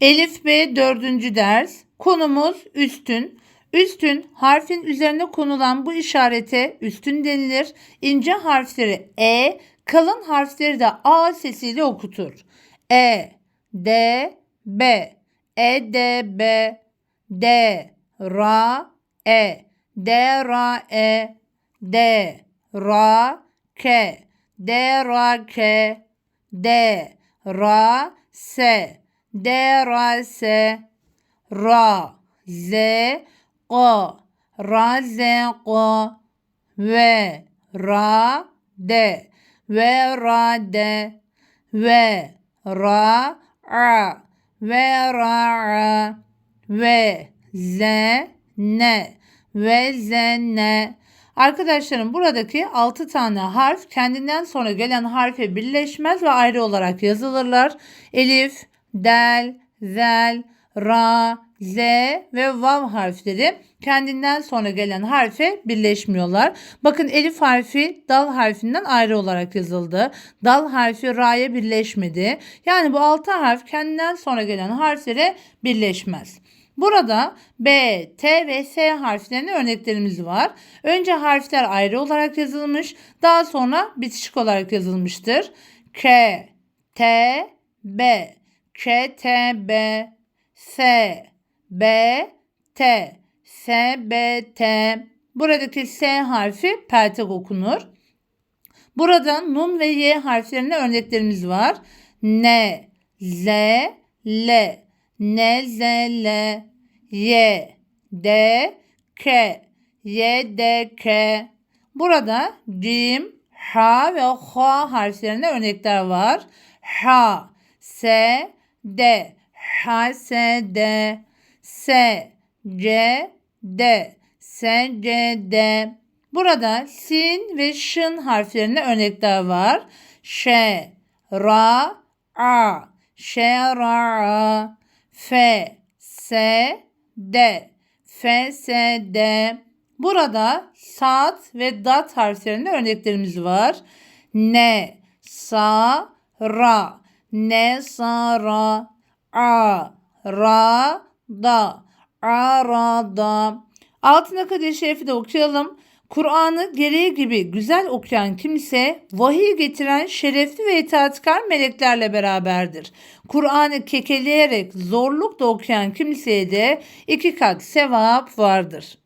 Elif B 4. ders. Konumuz üstün. Üstün harfin üzerine konulan bu işarete üstün denilir. İnce harfleri E, kalın harfleri de A sesiyle okutur. E, D, B, E, D, B, D, Ra, E, D, Ra, E, D, Ra, K, D, Ra, K, D, Ra, S, D, Ra, Z, Q, Ra, Z, Q, V, Ra, D, V, Ra, D, V, Ra, A, V, Ra, A, V, Z, N, V, Z, N. Arkadaşlarım buradaki 6 tane harf kendinden sonra gelen harfe birleşmez ve ayrı olarak yazılırlar. Elif, del, zel, ra, z ve vav harfleri kendinden sonra gelen harfe birleşmiyorlar. Bakın elif harfi dal harfinden ayrı olarak yazıldı. Dal harfi ra'ya birleşmedi. Yani bu altı harf kendinden sonra gelen harflere birleşmez. Burada B, T ve S harflerine örneklerimiz var. Önce harfler ayrı olarak yazılmış, daha sonra bitişik olarak yazılmıştır. K, T, B, K, T, B, S, B, T, S, B, T. Buradaki S harfi peltek okunur. Burada nun ve y harflerine örneklerimiz var. N, Z, L, N, Z, L, Y, D, K, Y, D, K. Burada cim, H ve H harflerine örnekler var. H, S, D, H, S, D, S, C, D, S, C, D. Burada sin ve şın harflerine örnekler var. Ş, ra, a, ş, ra, a, f, s, d, f, s, d. Burada saat ve dat harflerinde örneklerimiz var. Ne, sa, ra, ne, sa, ra, a, ra, da, a, ra, da. Altına kadir şerifi de okuyalım. Kur'an'ı gereği gibi güzel okuyan kimse vahiy getiren şerefli ve itaatkar meleklerle beraberdir. Kur'an'ı kekeleyerek zorlukla okuyan kimseye de iki kat sevap vardır.